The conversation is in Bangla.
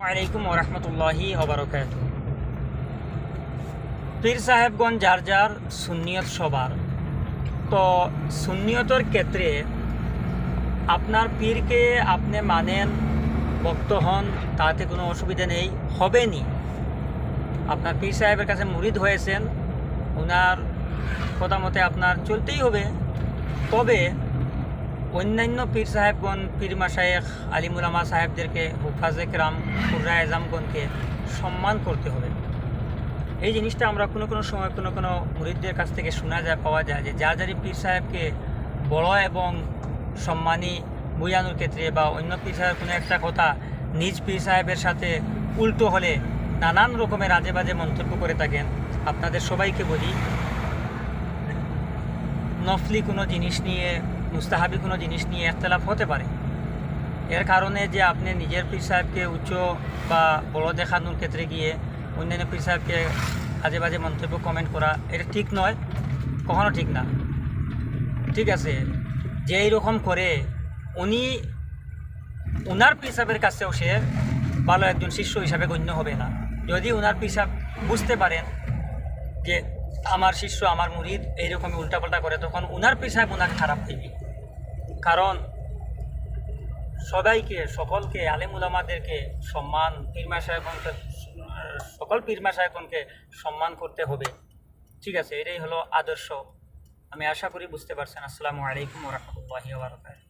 আলাইকুম ওরহমতুল্লাহি ওবরকাত পীর সাহেবগঞ্জ যার যার সুন্নিয়ত সবার। তো সুন্নিয়তর ক্ষেত্রে আপনার পীরকে আপনি মানেন, ভক্ত হন, তাতে কোনো অসুবিধা নেই হবে হবেনি। আপনার পীর সাহেবের কাছে মুরিদ হয়েছেন ওনার কথা মতে আপনার চলতেই হবে। তবে অন্যান্য পীর সাহেবগণ, পীর মাসায়েখ আলিমুলামা সাহেবদেরকে হুফাজে কেরাম, কুর্রা এজামগণকে সম্মান করতে হবে। এই জিনিসটা আমরা কোনো কোনো সময় কোনো কোনো মুরিদদের কাছ থেকে শোনা যায়, পাওয়া যায় যে যার যারি পীর সাহেবকে বড় এবং সম্মানী বুঝানোর ক্ষেত্রে বা অন্য পীর সাহেব কোনো একটা কথা নিজ পীর সাহেবের সাথে উল্টো হলে নানান রকমের আজে বাজে মন্তব্য করে থাকেন, আপনাদের সবাইকে বলি, নফলি কোনো জিনিস নিয়ে মুস্তাহাবি কোনো জিনিস নিয়ে একতলাফ হতে পারে। এর কারণে যে আপনি নিজের পীর সাহেবকে উচ্চ বা বড় দেখানোর ক্ষেত্রে গিয়ে অন্যান্য পীর সাহেবকে আজে বাজে মন্তব্য কমেন্ট করা, এটা ঠিক নয়, কখনো ঠিক না। ঠিক আছে যে এইরকম করে উনি, উনার পীর সাহেবের কাছেও সে ভালো একজন শিষ্য হিসাবে গণ্য হবে না। যদি উনার পীর সাহেব বুঝতে পারেন যে আমার শিষ্য, আমার মুরিদ, এইরকমই উল্টাপাল্টা করে, তখন উনার পীর সাহেব উনাকে খারাপ দিবি কারণ সবাইকে সকলকে আলিমুলামাদেরকে সম্মান পীরমা সাহেবনকে সকল পীরমা সাহেবনকে সম্মান করতে হবে। ঠিক আছে, এটাই হলো আদর্শ। আমি আশা করি বুঝতে পারছেন। আসসালামু আলাইকুম রহমতুল্লাহি ওবরাকাতুহু